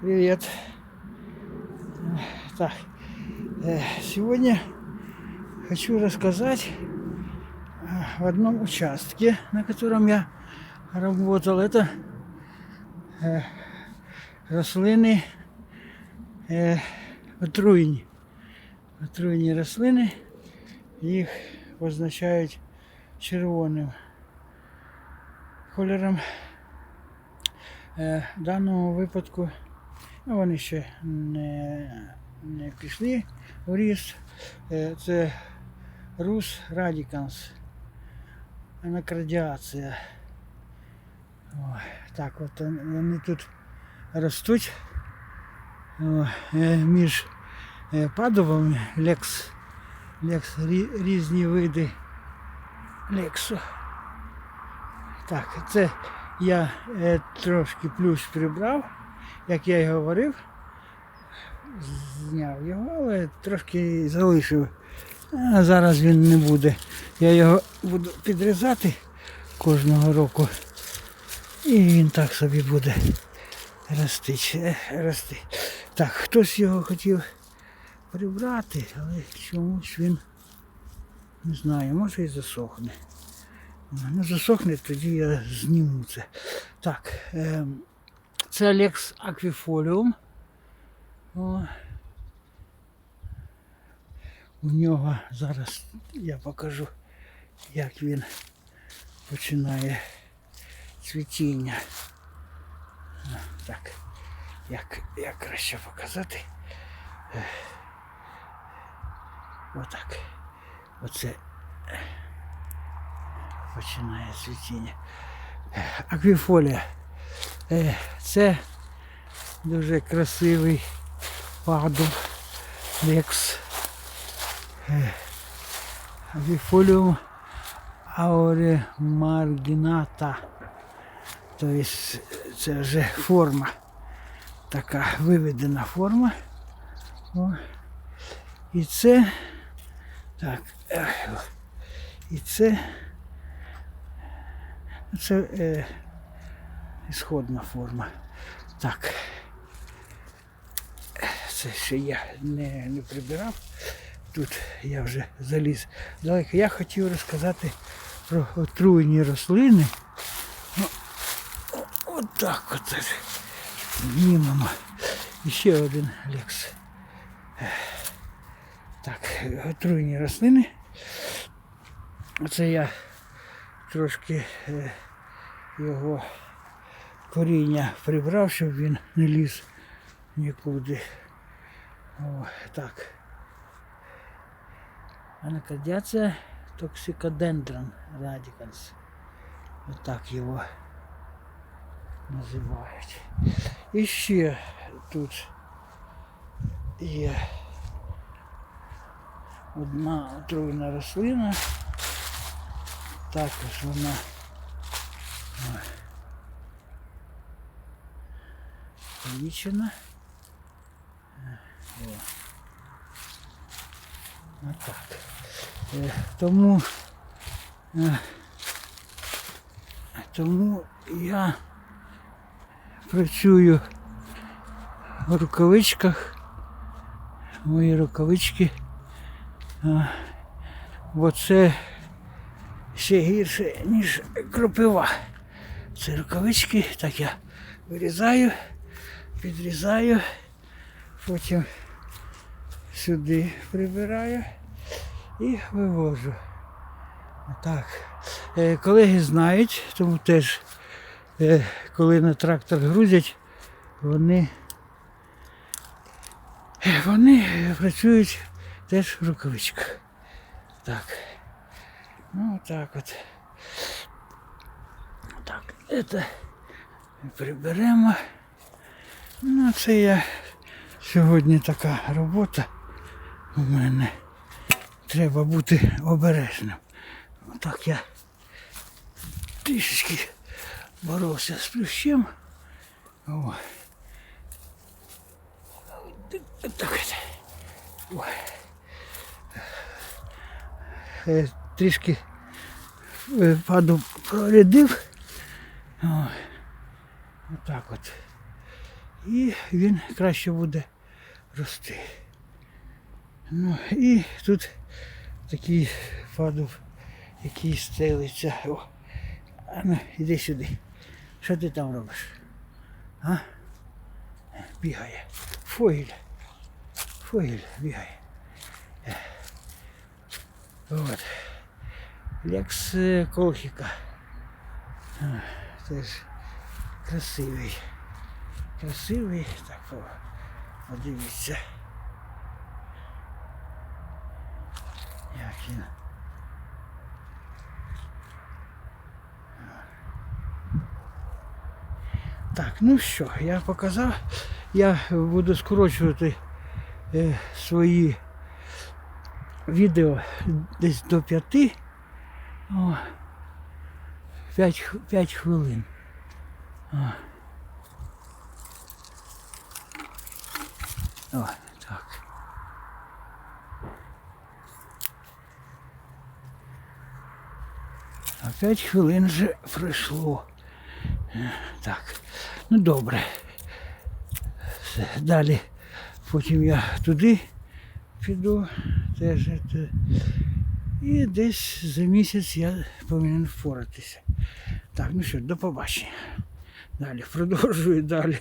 Привет. Так, э, сегодня хочу рассказать э, в одном участке, на котором я работал. Это э, рослини е, отруйні. Отруйні рослини, їх позначають червоним кольором. Е, В даному випадку ну, вони ще не, не пішли в ріст. Е, Це Рус Радіканс. Анакрадіація. Так от вони тут ростуть е, між падовами лекс, лекс рі- різні види лексу. Так, це я е, трошки плющ прибрав, як я й говорив. Зняв його, але трошки залишив. А зараз він не буде. Я його буду підрізати кожного року. І він так собі буде рости. е, рости. Так, хтось його хотів прибрати, але чомусь він не знаю, може і засохне. Ну, засохне, тоді я зніму це. Так, ем, це Лекс Аквіфоліум. О. У нього зараз я покажу, як він починає цвітіння. А, Так, як, як краще показати. Е, Отак. Оце е, починає цвітіння. Е, Аквіфолія. Це дуже красивий падуб. Лекс. Аквіфоліум ауре маргіната. Тобто це вже форма. Така виведена форма. О. І це. Так. І це. Це е, ісходна форма. Так. Це ще я не, не прибирав. Тут я вже заліз далеко. Я хотів розказати про отруєні рослини. Ну, от так от. Знімемо. І ще один лекс. Так, отруєні рослини. Оце я трошки е, його коріння прибрав, щоб він не ліз нікуди. О, так. Анакардіація токсикодендрон радиканс. Отак його називають. І ще тут є одна отруйна рослина. Також вона ой, помічена. Е. Отак. Е, Тому, е, тому я працюю в рукавичках. Мої рукавички. Бо це ще гірше, ніж кропива. Це рукавички, так я вирізаю, підрізаю, потім сюди прибираю і вивожу. Так. Е, Колеги знають, тому теж, е, коли на трактор грузять, вони, е, вони працюють теж в рукавичках. Так. Ну так от. Так, це приберемо. Ну, це я сьогодні така робота у мене. Треба бути обережним. Так я трішечки боровся з плющем. О. Так. Ой. Е, Трішки е, паду прорядив. Отак от. І він краще буде рости. Ну, і тут такий падув, який стелиться. О, а ну, іди сюди. Що ти там робиш? А? Бігає. Фойль. Фойль бігає. От. Лекс е, Колхіка. Теж красивий. Красивий. Так, подивіться. Як він. Так, ну що, я показав. Я буду скорочувати е, свої відео десь до п'яти. О, п'ять, х- п'ять хвилин. О. О, так. А п'ять хвилин вже пройшло. Е, Так, ну добре. Все, далі. Потім я туди піду теж. І десь за місяць я повинен впоратися. Так, ну що, до побачення. Далі, продовжую далі.